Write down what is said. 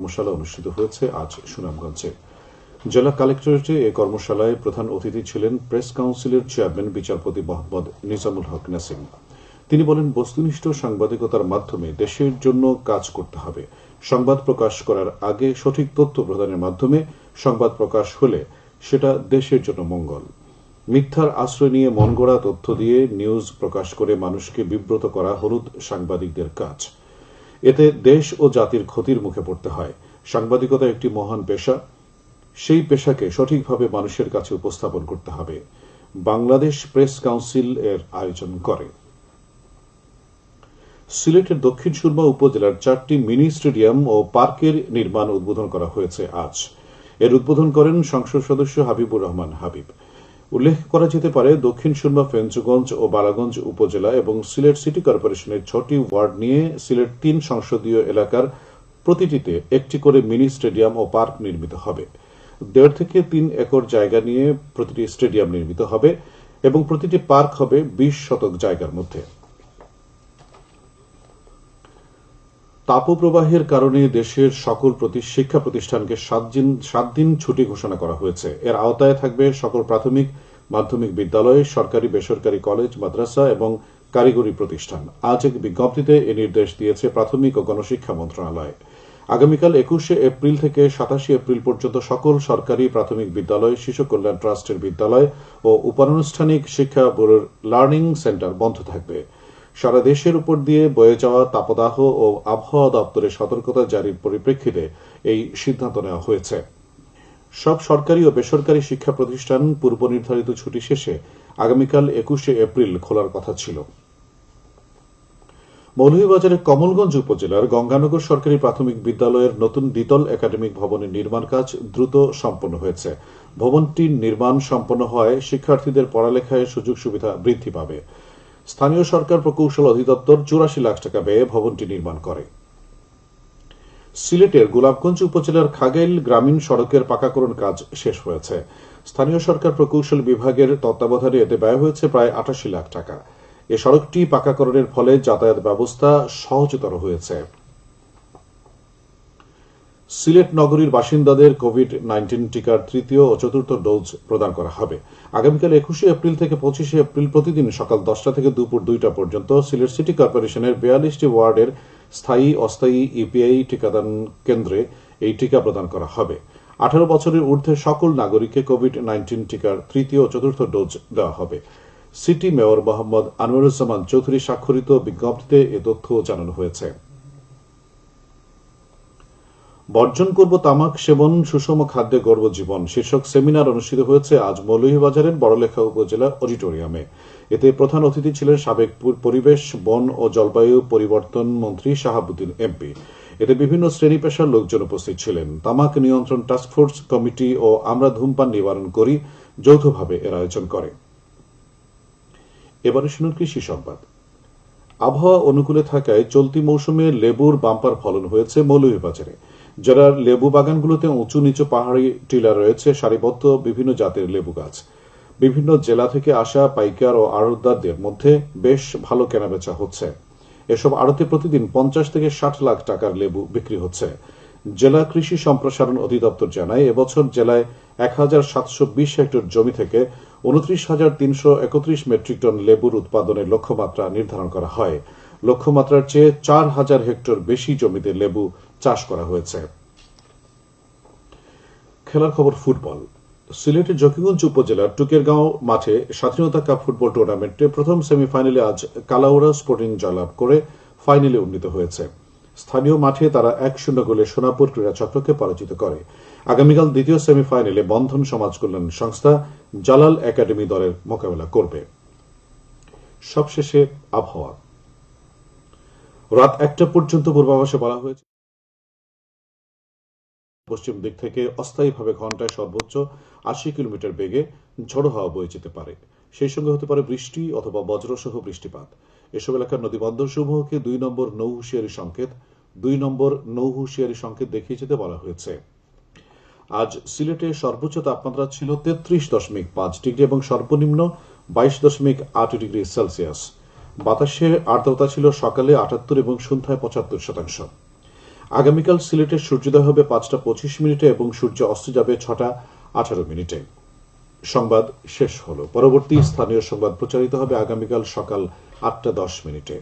কর্মশালা অনুষ্ঠিত হয়েছে আজ সুনামগঞ্জে। জেলা কালেক্টরেটে এ কর্মশালায় প্রধান অতিথি ছিলেন প্রেস কাউন্সিলের চেয়ারম্যান বিচারপতি মোহাম্মদ নিজামুল হক নাসিম। তিনি বলেন, বস্তুনিষ্ঠ সাংবাদিকতার মাধ্যমে দেশের জন্য কাজ করতে হবে। সংবাদ প্রকাশ করার আগে সঠিক তথ্য প্রদানের মাধ্যমে সংবাদ প্রকাশ হলে সেটা দেশের জন্য মঙ্গল। মিথ্যার আশ্রয় নিয়ে মনগড়া তথ্য দিয়ে নিউজ প্রকাশ করে মানুষকে বিব্রত করা হলুদ সাংবাদিকদের কাজ। এতে দেশ ও জাতির ক্ষতির মুখে পড়তে হয়। সাংবাদিকতা একটি মহান পেশা, সেই পেশাকে সঠিকভাবে মানুষের কাছে উপস্থাপন করতে হবে, বাংলাদেশ প্রেস কাউন্সিল এর আয়োজন করে। সিলেটের দক্ষিণ সুরমা উপজেলার চারটি মিনি স্টেডিয়াম ও পার্কের নির্মাণ উদ্বোধন করা হয়েছে আজ। এর উদ্বোধন করেন সংসদ সদস্য হাবিবুর রহমান হাবিব। উল্লেখ করা যেতে পারে দক্ষিণ সুরমা, ফেঞ্চুগঞ্জ ও বালাগঞ্জ উপজেলা এবং সিলেট সিটি কর্পোরেশনের ছটি ওয়ার্ড নিয়ে সিলেট তিন সংসদীয় এলাকার প্রতিটিতে একটি করে মিনি স্টেডিয়াম ও পার্ক নির্মিত হবে। দেড় থেকে তিন একর জায়গা নিয়ে প্রতিটি স্টেডিয়াম নির্মিত হবে এবং প্রতিটি পার্ক হবে বিশ শতক জায়গার মধ্যে। তাপপ্রবাহের কারণে দেশের সকল প্রতি, শিক্ষা প্রতিষ্ঠানকে সাত দিন সাত দিন ছুটি ঘোষণা করা হয়েছে। এর আওতায় থাকবে সকল প্রাথমিক, মাধ্যমিক বিদ্যালয়, সরকারি, বেসরকারি কলেজ, মাদ্রাসা এবং কারিগরি প্রতিষ্ঠান। আজ এক বিজ্ঞপ্তিতে এ নির্দেশ দিয়েছে প্রাথমিক ও গণশিক্ষা মন্ত্রণালয়। আগামীকাল একুশে এপ্রিল থেকে সাতাশে এপ্রিল পর্যন্ত সকল সরকারি প্রাথমিক বিদ্যালয়, শিশু কল্যাণ ট্রাস্টের বিদ্যালয় ও উপানুষ্ঠানিক শিক্ষা ব্যুরোর লার্নিং সেন্টার বন্ধ থাকবে। সারা দেশের উপর দিয়ে বয়ে যাওয়া তাপদাহ ও আবহাওয়া দপ্তরের সতর্কতা জারির পরিপ্রেক্ষিতে এই সিদ্ধান্ত নেওয়া হয়েছে। সব সরকারি ও বেসরকারি শিক্ষা প্রতিষ্ঠান পূর্ব নির্ধারিত ছুটি শেষে আগামীকাল একুশে এপ্রিল খোলার কথা ছিল। মৌলভীবাজারের কমলগঞ্জ উপজেলার গঙ্গানগর সরকারি প্রাথমিক বিদ্যালয়ের নতুন দ্বিতল একাডেমিক ভবনের নির্মাণ কাজ দ্রুত সম্পন্ন হয়েছে। ভবনটির নির্মাণ সম্পন্ন হওয়ায় শিক্ষার্থীদের পড়ালেখায় সুযোগ সুবিধা বৃদ্ধি পাবে। স্থানীয় সরকার প্রকৌশল অধিদপ্তর চুরাশি লাখ টাকা ব্যয়ে ভবনটি নির্মাণ করে। সিলেটের গোলাপগঞ্জ উপজেলার খাগেল গ্রামীণ সড়কের পাকাকরণ কাজ শেষ হয়েছে। স্থানীয় সরকার প্রকৌশল বিভাগের তত্ত্বাবধানে এতে ব্যয় হয়েছে প্রায় আটাশি লাখ টাকা। এ সড়কটি পাকাকরণের ফলে যাতায়াত ব্যবস্থা সহজতর হয়েছে। সিলেট নগরীর বাসিন্দাদের কোভিড নাইন্টিন টিকার তৃতীয় ও চতুর্থ ডোজ প্রদান করা হবে। আগামীকাল একুশে এপ্রিল থেকে পঁচিশে এপ্রিল প্রতিদিন সকাল দশটা থেকে দুপুর দুইটা পর্যন্ত সিলেট সিটি কর্পোরেশনের বিয়াল্লিশটি ওয়ার্ডের স্থায়ী, অস্থায়ী ইপিআই টিকাদান কেন্দ্রে এই টিকা প্রদান করা হবে। আঠারো বছরের ঊর্ধ্বে সকল নাগরিককে কোভিড নাইন্টিন টিকার তৃতীয় ও চতুর্থ ডোজ দেওয়া হবে। সিটি মেয়র মোহাম্মদ আনোয়ারুজ্জামান চৌধুরী স্বাক্ষরিত বিজ্ঞপ্তিতে এ তথ্য জানানো হয়েছে। বর্জন করব তামাক সেবন, সুষম খাদ্যে, গর্ব জীবন। শীর্ষক সেমিনার অনুষ্ঠিত হয়েছে আজ মৌলভীবাজারের বড়লেখা উপজেলা অডিটোরিয়ামে। এতে প্রধান অতিথি ছিলেন সাবেক পরিবেশ, বন ও জলবায়ু পরিবর্তন মন্ত্রী শাহাবুদ্দিন এমপি। এতে বিভিন্ন শ্রেণি পেশার লোকজন উপস্থিত ছিলেন। তামাক নিয়ন্ত্রণ টাস্কফোর্স কমিটি ও আমরা ধূমপান নিবারণ করি, যৌথভাবে এর আয়োজন করে। এবারে শুনুন কৃষি সংবাদ। আবহাওয়া অনুকূলে থাকায় চলতি মৌসুমে লেবুর বাম্পার ফলন হয়েছে মৌলভীবাজারে। জেলার লেবু বাগানগুলোতে উঁচু নিচু পাহাড়ি টিলা রয়েছে, সারিবদ্ধ বিভিন্ন জাতের লেবু গাছ। বিভিন্ন জেলা থেকে আসা পাইকার ও আড়তদারদের মধ্যে বেশ ভালো কেনাবেচা হচ্ছে। এসব আড়তে প্রতিদিন পঞ্চাশ থেকে ষাট লাখ টাকার লেবু বিক্রি হচ্ছে। জেলা কৃষি সম্প্রসারণ অধিদপ্তর জানায়, এবছর জেলায় এক হাজার সাতশো বিশ হেক্টর জমি থেকে উনত্রিশ হাজার তিনশো একত্রিশ মেট্রিক টন লেবুর উৎপাদনের লক্ষ্যমাত্রা নির্ধারণ করা হয়। লক্ষ্যমাত্রার চেয়ে চার হাজার হেক্টর বেশি জমিতে লেবু চাষ করা হয়েছে। খেলার খবর ফুটবল। সিলেটের জকিগঞ্জ উপজেলার টুকেরগাঁও মাঠে স্বাধীনতা কাপ ফুটবল টুর্নামেন্টে প্রথম সেমিফাইনালে আজ কালাউড়া স্পোর্টিং জয়লাভ করে ফাইনালে উন্নীত হয়েছে। স্থানীয় মাঠে তারা এক শূন্য গোলে সোনাপুর ক্রীড়া চক্রকে পরাজিত করে। আগামীকাল দ্বিতীয় সেমিফাইনালে বন্ধন সমাজ কল্যাণ সংস্থা জালাল একাডেমি দলের মোকাবেলা করবে। সবশেষে আবহাওয়া। রাত একটা পর্যন্ত পূর্বাভাসে বলা হয়েছে পশ্চিম দিক থেকে অস্থায়ীভাবে ঘন্টায় সর্বোচ্চ আশি কিলোমিটার বেগে ঝড়ো হাওয়া বয়ে যেতে পারে। সেই সঙ্গে হতে পারে বৃষ্টি অথবা বজ্রসহ বৃষ্টিপাত। এসব এলাকার নদীবন্দর সমূহকে দুই নম্বর নৌ হুঁশিয়ারি সংকেত, দুই নম্বর নৌ হুঁশিয়ারি সংকেত দেখিয়ে যেতে বলা হয়েছে। আজ সিলেটে সর্বোচ্চ তাপমাত্রা ছিল তেত্রিশ দশমিক পাঁচ ডিগ্রি এবং সর্বনিম্ন বাইশ দশমিক আট ডিগ্রি সেলসিয়াস। বাতাসের আর্দ্রতা ছিল সকালে আটাত্তর এবং সন্ধ্যায় পঁচাত্তর শতাংশ। আগামীকাল সিলেটের সূর্যোদয় হবে পাঁচটা পঁচিশ মিনিটে এবং সূর্য অস্ত যাবে ছটা আঠারো মিনিটে। সংবাদ শেষ হলো। পরবর্তী স্থানীয় সংবাদ প্রচারিত হবে আগামীকাল সকাল আটটা দশ মিনিটে।